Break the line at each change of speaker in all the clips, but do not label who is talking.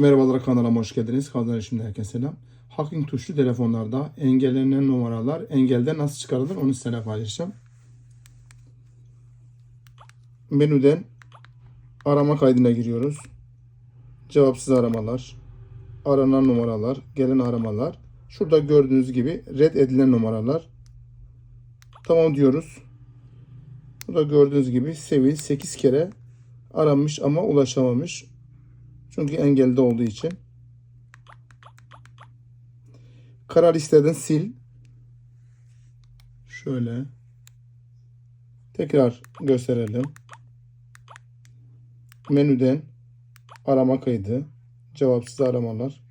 Merhabalar kanalıma hoş geldiniz. Kanalıma şimdi herkese selam. Hacking tuşlu telefonlarda engellenen numaralar engelde nasıl çıkarılır onu sizinle paylaşacağım. Menüden arama kaydına giriyoruz. Cevapsız aramalar, aranan numaralar, gelen aramalar. Şurada gördüğünüz gibi red edilen numaralar. Tamam diyoruz. Burada gördüğünüz gibi Sevil 8 kere aranmış ama ulaşamamış. Çünkü engelde olduğu için. Kara listeden sil. Şöyle. Tekrar gösterelim. Menüden arama kaydı, cevapsız aramalar,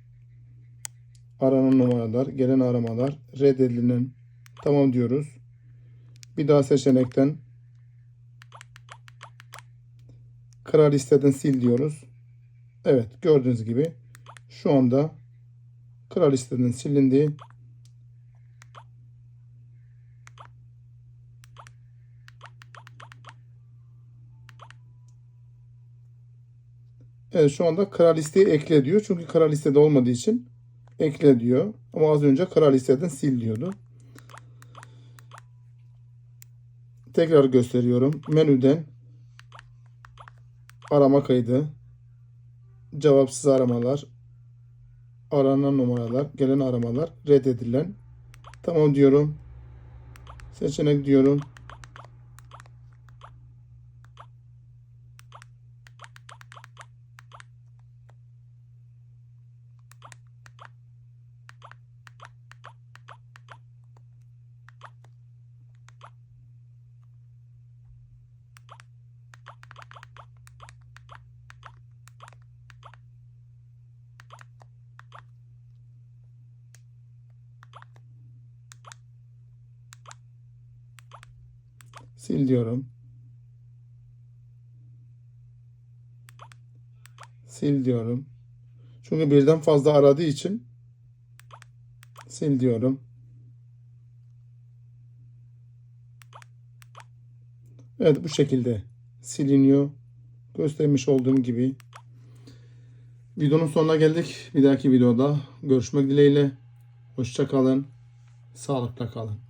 aranan numaralar, gelen aramalar, reddedilen tamam diyoruz. Bir daha seçenekten kara listeden sil diyoruz. Evet gördüğünüz gibi şu anda kral listeden silindi. Evet şu anda kara listeye ekle diyor. Çünkü kara listede olmadığı için ekle diyor. Ama az önce kara listeden sil diyordu. Tekrar gösteriyorum. Menüden arama kaydı, cevapsız aramalar, aranan numaralar, gelen aramalar, reddedilen. Tamam diyorum. Seçenek diyorum. Sil diyorum. Sil diyorum. Çünkü birden fazla aradığı için sil diyorum. Evet bu şekilde siliniyor. Göstermiş olduğum gibi. Videonun sonuna geldik. Bir dahaki videoda görüşmek dileğiyle. Hoşça kalın. Sağlıkla kalın.